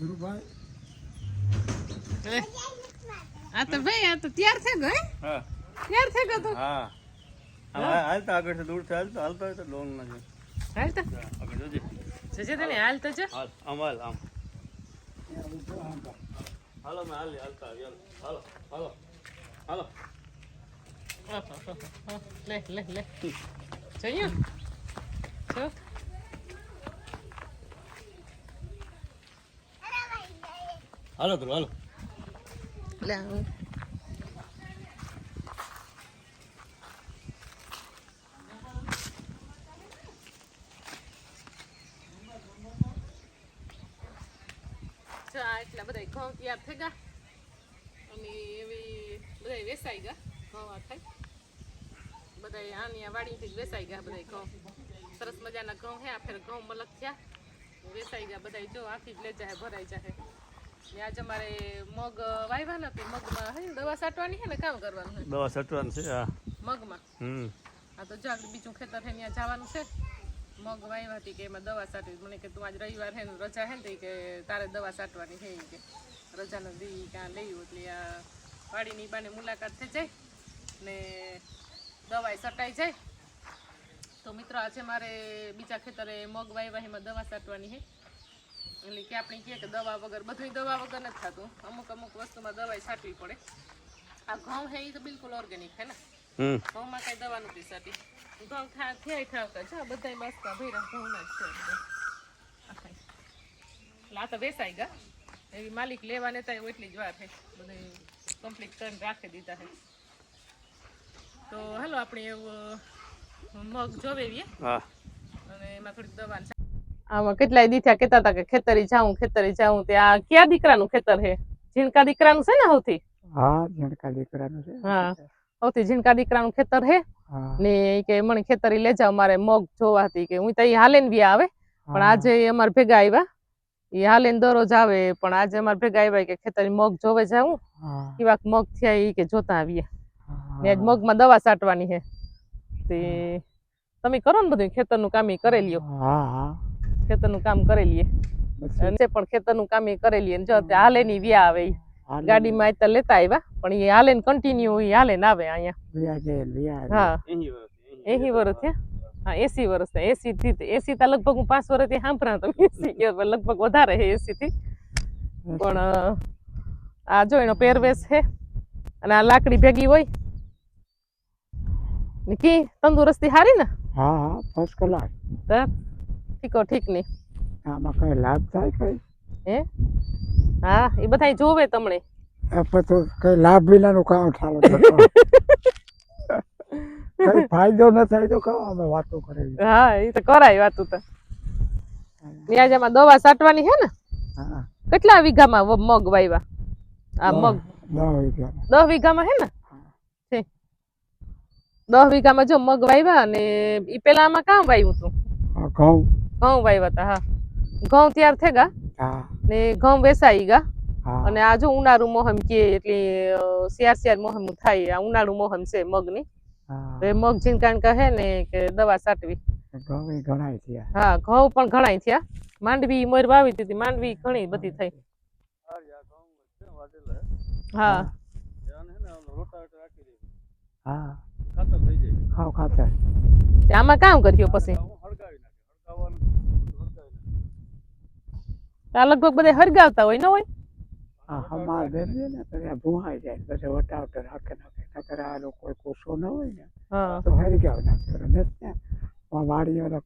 ધ્રુવભાઈ એ. આ તો ભાઈ આ તો તૈયાર થઈ ગયો હે? હા. તૈયાર થઈ ગયો તો? હા. હા હાલતા આગળ દૂર છે હાલતા હાલતા હોય તો લોન ના છે હાલ તો હા, આગળ જોજે. જજે તને હાલ તો જો. હાલ આમ હાલ આમ. હાલો મેં હાલ હાલતા આવી, હાલો હાલો હાલો હાલો. લે લે લે. જોયું જો. હાલો ધ્રુવ હાલો. એટલા બધા ઘઉં તૈયાર થઈ ગયા અને એવી બધા વેસાઈ ગયા ઘઉં આ થાય. બધા આની આ વાડીથી જ વેસાઈ ગયા બધા ઘઉં. સરસ મજાના ઘઉં હે આ ફેર ઘઉં મલક થયા. વેસાઈ ગયા બધા જો આખી જ લે જાય ભરાઈ જાય ને આજ અમારે મગ વાવ્યા નથી મગમાં હે દવા છાંટવાની છે ને કામ કરવાનું છે દવા છે હા. મગમાં. હમ. આ તો જાગ બીજું ખેતર છે ત્યાં જવાનું છે. મગ વાવ્યા હતી કે એમાં દવા મને કે તું આજ રવિવાર ને રજા હે ને કે તારે દવા છાંટવાની છે કે. રજાનો દી ક્યાં લેવું એટલે આ વાડીની બાને મુલાકાત થઈ જાય ને દવાઈ છટાઈ જાય. તો મિત્રો આજે મારે બીજા ખેતરે મગ વાવ્યા એમાં દવા છાંટવાની છે એટલે કે આપણે કહે કે દવા વગર બધું દવા વગર નથી થતું. અમુક અમુક વસ્તુમાં દવાઈ છાંટવી પડે. આ ઘઉં છે એ તો બિલકુલ ઓર્ગેનિક છે ને. ઘઉંમાં કઈ દવા નથી થતી ઘઉં થા થયા ઠાવતા છે બધા બાસકા ભૈરા ઘઉંના જ છે એટલે આ તો વેસાઈ ગયા એવી માલિક લેવા નેતા હોય એટલી જ વાર છે. બધું કમ્પ્લીટ કરીને રાખી દીધા છે. તો હાલો આપણે એવું મગ જોવે અને એમાં થોડીક દવા આમાં કેટલાય દીથા કેતા હતા કે ખેતરી જાઉં ખેતરી જાઉં ત્યાં ક્યાં દીકરાનું ખેતર છે? ઝીણકા દીકરાનું છે ને સૌથી હા ઝીણકા દીકરાનું છે. હા. સૌથી ઝીણકા દીકરાનું ખેતર છે? ને કે મને ખેતરી લઈ જાવ મારે મગ જોવા હતી કે હું તો ઈ હાલે ને આવે. પણ આજે અમારે ભેગા આવ્યા ઈ હાલે ને દરરોજ આવે પણ આજે અમારે ભેગા આવ્યા કે ખેતરી મગ જોવે જાઉં. હા. કેવા મગ થયા કે જોતા આવીએ. હા. ને આજ મગમાં દવા છાંટવાની હે તે તમે કરો ને બધું ખેતરનું કામ એ કરી લ્યો હા હા. ખેતરનું કામ કરી લઈએ. અને પણ ખેતરનું કામ એ કરી લઈએ. જો તે હાલે ની વ્યા આવે ગાડીમાં આજ તો લેતા આવ્યા પણ એ હાલે ને કન્ટિન્યુ એ હાલે ને આવે અહીંયા. હા. એસી વર્ષ થયા હા? એસી વર્ષ થયા. એસી થી એસી તા લગભગ હું પાંચ વર્ષથી સાંભળા તો એસી લગભગ વધારે છે એસી થી. પણ આ જો એનો પહેરવેશ છે અને આ લાકડી ભેગી હોય. તંદુરસ્તી હારી ને? હા હા ફર્સ્ટ ક્લાસ ઠીકો ઠીકની. આમાં કઈ લાભ થાય કઈ? હે? હા એ બધા જોવે તમને. આ તો કઈ લાભ વિનાનું કામ ચાલે કઈ ફાયદો ન થાય તો કહો અમે વાતો કરી હા એ તો કરાય વાતો તો. ત્યાં જેમાં દવા સાટવાની છે ને? હા. કેટલા વીઘામાં મગ વાવ્યા આ મગ. દસ વીઘામાં. હે ને? દસ વીઘામાં જો મગ વાવ્યા અને ઈ પેલા આમાં કામ વાવ્યું હતું ઘઉં. ઘઉં વાવ્યા હતા હા. ઘઉં તૈયાર થઈ ગયા ને ઘઉં વેસાઈ ગયા. અને આ જો ઉનાળુ મોહમ કે એટલે શિયાર શિયાર મોહમ થાય આ ઉનાળુ મોહમ છે મગની. ની તો એ મગ ઝીણકાણ કહે ને કે દવા ઘઉં થયા. હા ઘઉં પણ ઘણાય થયા. માંડવી મોર વાવી હતી માંડવી ઘણી બધી થઈ. હા. હા. ખાતર થઈ જાય. ખાવ ખાતર આમાં કામ કર્યું પછી હું હળગાવી નાખે હળગાવવાનું હળગાવી આ લગભગ બધા હરગાવતા હોય ન હોય? હા હમાર છે ને ભૂહાઈ જાય પછી વટાવટર હાકે નાખે. નકર આ લોકો કોસો ન હોય ને હા. તો હરગાવ નાખે. નથી ને વાડી ઓલા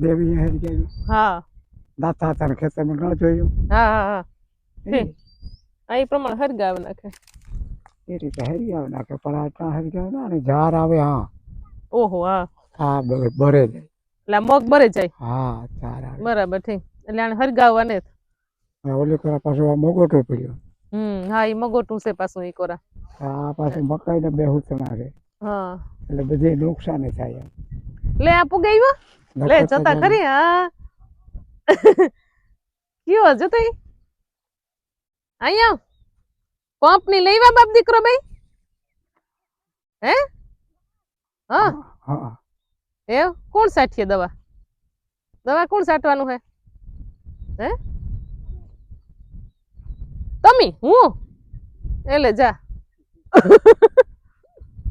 દેવી હરી ગયા હા. દાતા હતા ખેતરમાં ન જોયું? હા હા હા. આ એ પ્રમાણે હરગાવ નાખે. એ રીતે હરી નાખે પણ આ ત્યાં ના અને ઝાર આવે હા. ઓહો હા. હા બરે જાય. એટલે મગ બરે જાય. હા ઝાર આવે. બરાબર ઠીક. એટલે આને હરગાવવાને હવે ઓલી કરા પાછું આ મોગોટો પડ્યો. હમ હા એ મગોટું છે પાછું એ કોરા. આ પાછું મકાઈ ને બે હુતણા રે હા. એટલે બધે નુકસાન થાય. લે આ પુગાવ્યો લે જતા ખરી હા. કયો જતો? અહીંયા? પંપની લઈવા બાપ દીકરો ભાઈ હે? હા. હા એ કોણ સાઠીએ દવા? દવા કોણ સાટવાનું હે? હે? તમે હું? એટલે જા.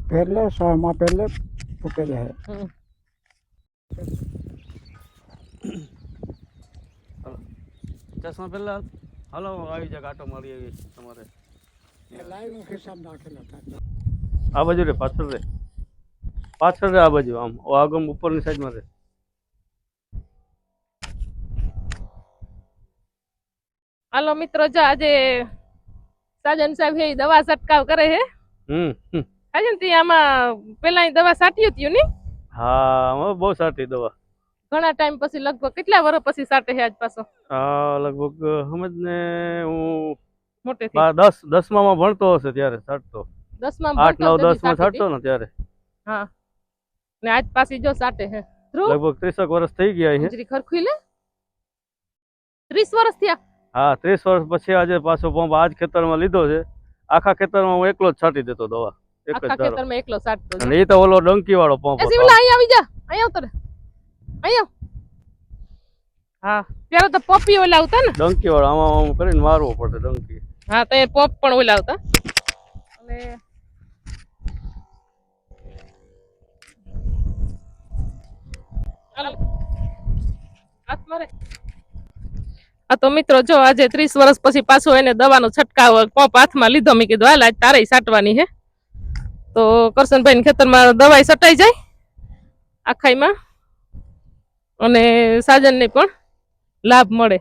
પહેલે સોમાં પહેલે ફૂટે હે. ચશ્મા પહેલા હાલો આવી જાય આટો મારી આવી તમારે. લાઈવ હિસાબ નાખેલા હતા આ બાજુ રે પાછળ રે. પાછળ રે આ બાજુ આમ. આગમ ઉપરની સાઈડમાં રે. હાલો મિત્રો જો આજે સાજન સાહેબ હે દવા છટકાવ કરે હે? હમ. સાજન તી આમાં પેલા દવા સાટી હતી ને? હા બહુ સાટી દવા. ઘણા ટાઈમ પછી લગભગ કેટલા વર્ષ પછી સાટે હે આજ પાછો? હા લગભગ સમજ ને હું મોટેથી. બા- દસ દસમામાં ભણતો હશે ત્યારે સાટતો દસમા આઠ નવ દસમાં સાટતો ને ત્યારે. હા. ને આજ પાછી જો સાટે હે. લગભગ ત્રીસક વર્ષ થઈ ગયા છે ખરખુઈ લે ત્રીસ વર્ષ થયા? હા ત્રીસ વર્ષ પછી આજે પાછો પંપ આજ ખેતરમાં લીધો છે. આખા ખેતરમાં હું એકલો જ છાંટી દેતો દવા. એક જ ખેતરમાં એકલો અને એ તો ઓલો ડંકી વાળો પંપ હતો. અહીંયા આવી જા. અહીંયા ઉતર અહીંયા હા ત્યારે તો પોપી ઓલા આવતા ને. ડંકી વાળો આમાં આમ કરીને મારવો પડે ડંકી. હા તો એ પોપ પણ ઓલા આવતા. અને હાથ મારે. આ તો મિત્રો જો આજે ત્રીસ વર્ષ પછી પાછો એને દવાનો છટકાવ પંપ હાથમાં લીધો. મેં કીધું હાલ આજ તારે સાટવાની હે. તો કરશનભાઈ ખેતરમાં દવાઈ સટાઈ જાય આખાઈમાં અને સાજનને પણ લાભ મળે.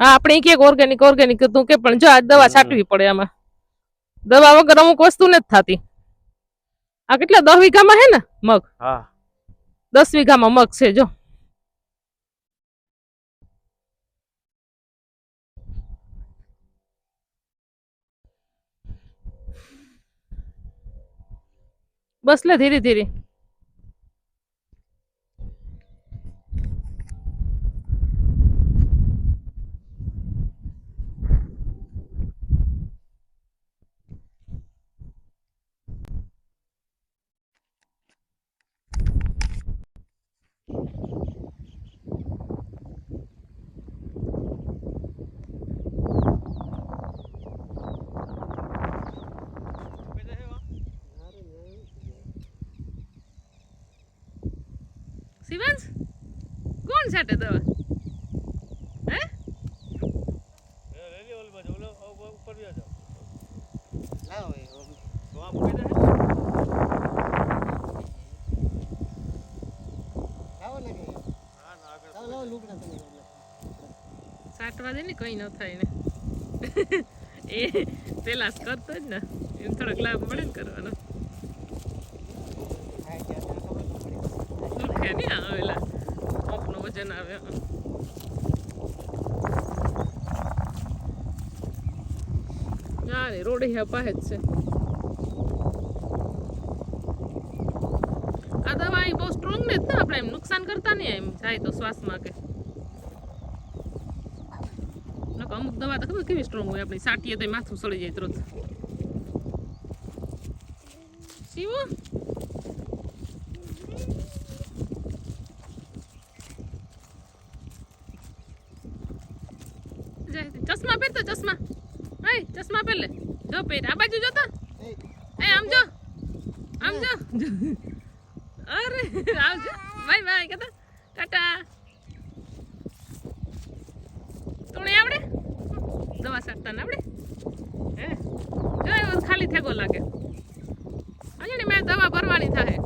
હા આપણે કે ઓર્ગેનિક ઓર્ગેનિક તું કે પણ જો આ દવા છાંટવી પડે આમાં. દવા વગર અમુક વસ્તુ નથી થતી. આ કેટલા દસ વીઘામાં હે ને મગ? હા. દસ વીઘામાં મગ છે જો. બસ લે ધીરે ધીરે શિવાંશ કોણ છાટે દવા હે ઉપર વ્યા જાઓ લાવો એ ઓમ. તો આ મૂકી દે લાવો હા ના આગળ લાવો, લાવો, લુગડા તમે લાવો. સાટવા દે ને કઈ ન થાય ને એ પેલા કરતો જ ને એમ થોડોક લાભ મળે ને કરવાનો. દુખે ને આવેલા વજન આવે ના રોડે હે જ છે. આ દવા બહુ સ્ટ્રોંગ ને જ આપણે એમ નુકસાન કરતા નહીં એમ, જાય તો શ્વાસમાં કે અમુક દવા તો ખબર કેવી સ્ટ્રોંગ હોય આપણી, સાટીએ તો માથું સળી જાય તરત. શિવો જાય તે. ચશ્મા પહેરતો ચશ્મા. હે ચશ્મા પહેર લે. જો પહેર. આ બાજુ જોતા એ, આમ જો. આમ જો. અરે આવજો. બાય બાય કહેતા ટાટા તોણે આવડે? દવા સાટતા ને આવડે? હે? જો ખાલી થેગો લાગે. હજી મેં દવા ભરવાની થાય